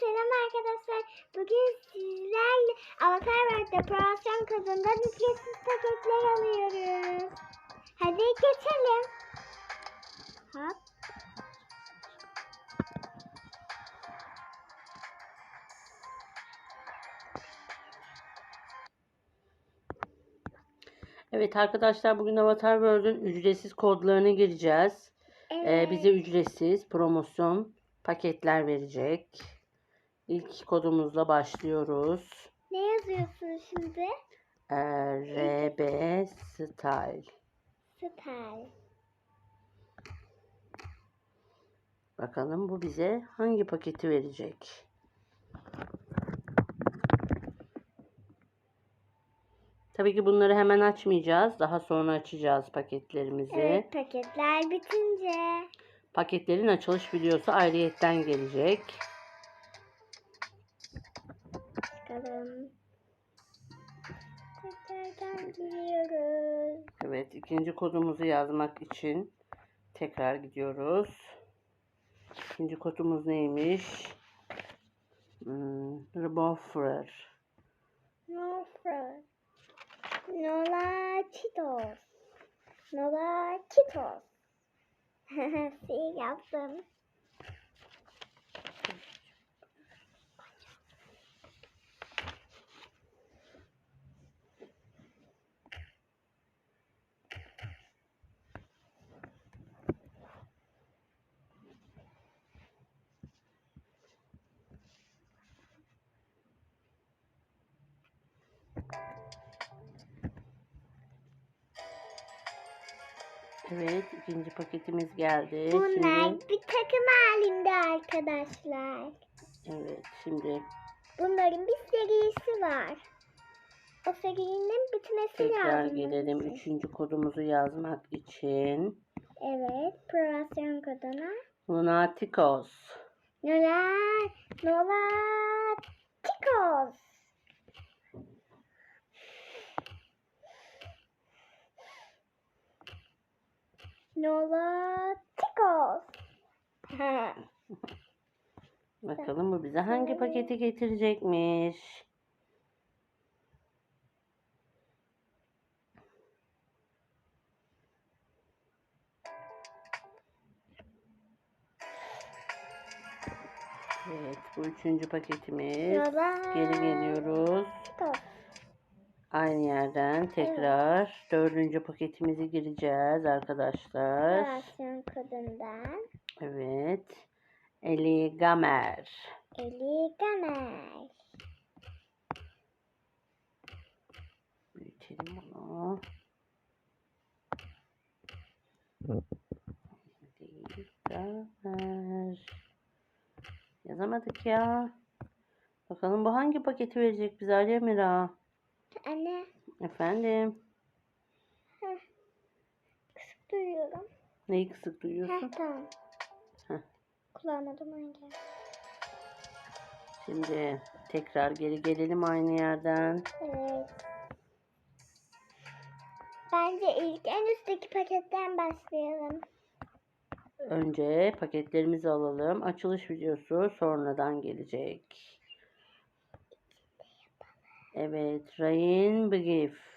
selam arkadaşlar. Bugün sizlerle Avatar World Dekorasyon kadından ücretsiz paketler alıyoruz. Hadi geçelim. Hop. Evet arkadaşlar bugün Avatar World'ün ücretsiz kodlarını gireceğiz. Ee, bize ücretsiz promosyon paketler verecek. İlk kodumuzla başlıyoruz. Ne yazıyorsun şimdi? Ee, RB Style. Süper. Bakalım bu bize hangi paketi verecek? Tabii ki bunları hemen açmayacağız. Daha sonra açacağız paketlerimizi. Evet paketler bitince. Paketlerin açılış videosu ayrıyetten gelecek. Bakalım. Tekrardan giriyoruz. Evet, ikinci kodumuzu yazmak için tekrar gidiyoruz. İkinci kodumuz neymiş? Hmm, Reboffer. No fur. Nola Cheetos. Nola Cheetos. şey yaptım. Evet, ikinci paketimiz geldi. Bunlar Şimdi, bir takım halinde arkadaşlar. evet, şimdi Bunların bir serisi var. O serinin bitmesi tekrar lazım. gelelim üçüncü kodumuzu yazmak için. Evet, promosyon koduna. Lunaticos. Nola, Nola Nola Chicos. Bakalım bu bize hangi paketi getirecekmiş. Evet, bu üçüncü paketimiz. Nola Geri geliyoruz. Chicos. Aynı yerden tekrar dördüncü paketimizi gireceğiz arkadaşlar. Promosyon kodundan. Evet. Eli Gamer. Eli Gamer. Büyütelim bunu. Eli Gamer. Yazamadık ya. Bakalım bu hangi paketi verecek bize Ali Emira? Anne, Efendim. kısık duyuyorum. Neyi kısık Heh, duyuyorsun? tamam. Heh. Kulağıma duman geldi. Şimdi tekrar geri gelelim aynı yerden. Evet. Bence ilk en üstteki paketten başlayalım. Önce paketlerimizi alalım. Açılış videosu sonradan gelecek. Evet, Rain Begif.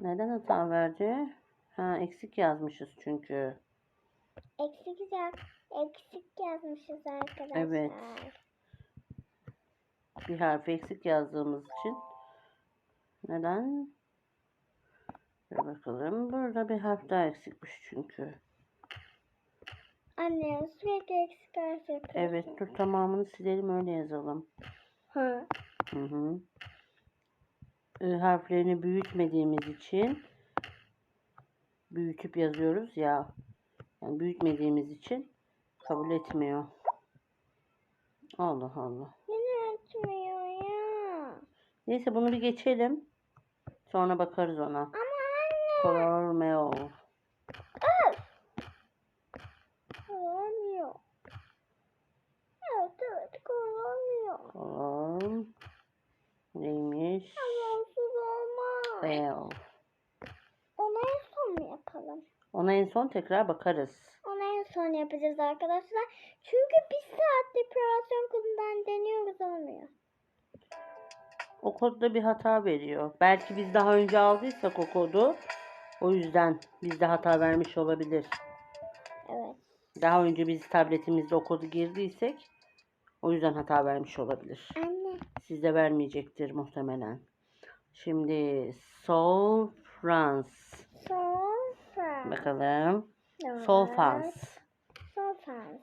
Neden hata verdi? Ha, eksik yazmışız çünkü. Eksik yaz, eksik yazmışız arkadaşlar. Evet. Bir harfi eksik yazdığımız için. Neden? Bir bakalım. Burada bir harf daha eksikmiş çünkü. Anne sürekli eksik harf yapıyorsun. Evet, dur tamamını silelim öyle yazalım. Ha. Hı hı. I harflerini büyütmediğimiz için büyütüp yazıyoruz ya. Yani büyütmediğimiz için kabul etmiyor. Allah Allah. Yine açmıyor ya. Neyse bunu bir geçelim. Sonra bakarız ona. Cormeo. Öf. Olmuyor. Evet evet kullanmıyor. Corm. Fail. Onu en son mu yapalım? Ona en son tekrar bakarız. Onu en son yapacağız arkadaşlar. Çünkü bir saatlik promosyon kodundan deniyoruz olmuyor. O kodda bir hata veriyor. Belki biz daha önce aldıysak o kodu. O yüzden bizde hata vermiş olabilir. Evet. Daha önce biz tabletimizde o kodu girdiysek o yüzden hata vermiş olabilir. Anne. Sizde vermeyecektir muhtemelen. Şimdi Sol France. Son fan. Bakalım. Sol France. Son fan.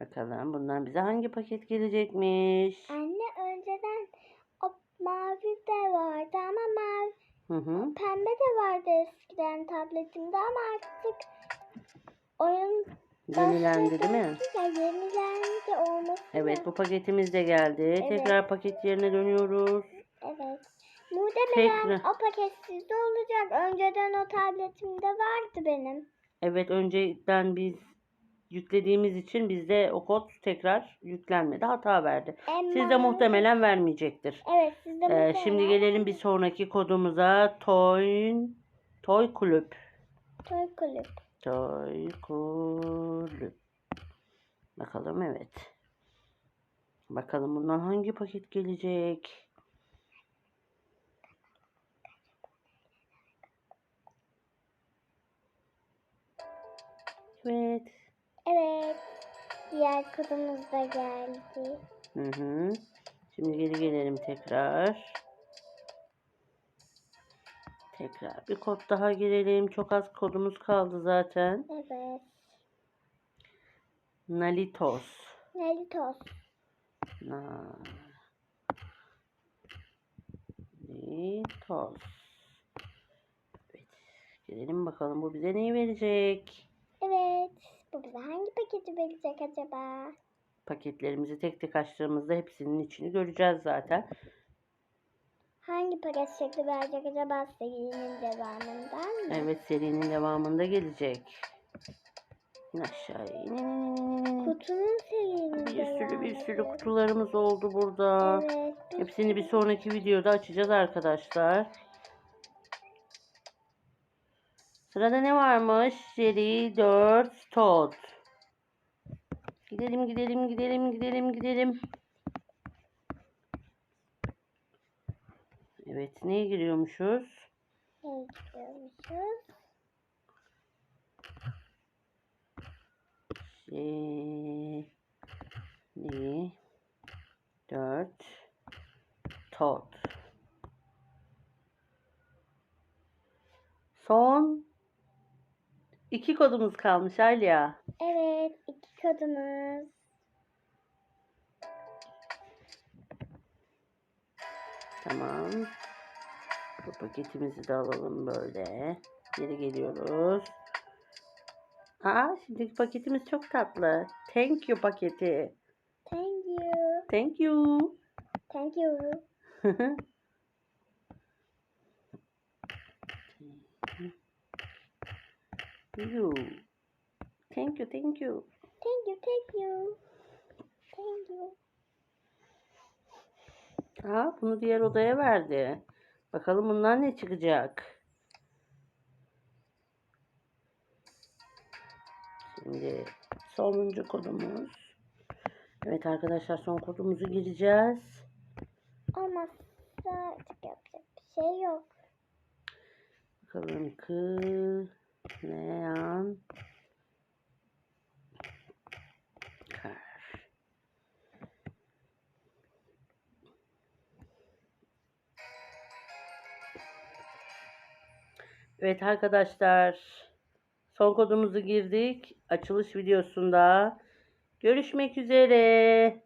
Bakalım bundan bize hangi paket gelecekmiş? Anne önceden mavi de vardı ama mavi Hı hı. pembe de vardı eskiden tabletimde ama artık oyun Yenilendi değil mi? Ya yenilendi olması. Evet bu paketimiz de geldi. Evet. Tekrar paket yerine dönüyoruz. Evet. Muhtemelen Tekrar. o paket sizde olacak. Önceden o tabletimde vardı benim. Evet önceden biz yüklediğimiz için bizde o kod tekrar yüklenmedi. Hata verdi. Sizde Ama- muhtemelen vermeyecektir. Evet sizde Ee, muhtemelen. şimdi gelelim bir sonraki kodumuza. Toy Toy Kulüp. Toy kulüp. Toy Kulüp. Bakalım evet. Bakalım bundan hangi paket gelecek? Evet. Evet. Diğer kodumuz da geldi. Hı hı. Şimdi geri gelelim tekrar. Tekrar bir kod daha girelim. Çok az kodumuz kaldı zaten. Evet. Nalitos. Nelitos. Nalitos. Evet. Gelelim bakalım bu bize neyi verecek? Evet. Bu bize hangi paketi verecek acaba? Paketlerimizi tek tek açtığımızda hepsinin içini göreceğiz zaten. Hangi paket şekli verecek acaba serinin devamından mı? Evet serinin devamında gelecek. İn aşağıya. in, in, in, in, in. Kutunun serinin Bir sürü bir sürü kutularımız oldu burada. Evet. Hepsini bir sonraki videoda açacağız arkadaşlar. Sırada ne varmış? Seri 4 Todd. Gidelim gidelim gidelim gidelim gidelim. Evet neye giriyormuşuz? Ne istiyormuşuz? Seri 4 Todd. Son iki kodumuz kalmış Alya. Evet. iki kodumuz. Tamam. Bu paketimizi de alalım böyle. Geri geliyoruz. Aa şimdiki paketimiz çok tatlı. Thank you paketi. Thank you. Thank you. Thank you. you. Thank you, thank you. Thank you. Thank you. Thank you. Aa bunu diğer odaya verdi. Bakalım bundan ne çıkacak? Şimdi sonuncu kodumuz. Evet arkadaşlar son kodumuzu gireceğiz. Olmazsa artık yapacak bir şey yok. Bakalım kı kar. Evet arkadaşlar son kodumuzu girdik. Açılış videosunda görüşmek üzere.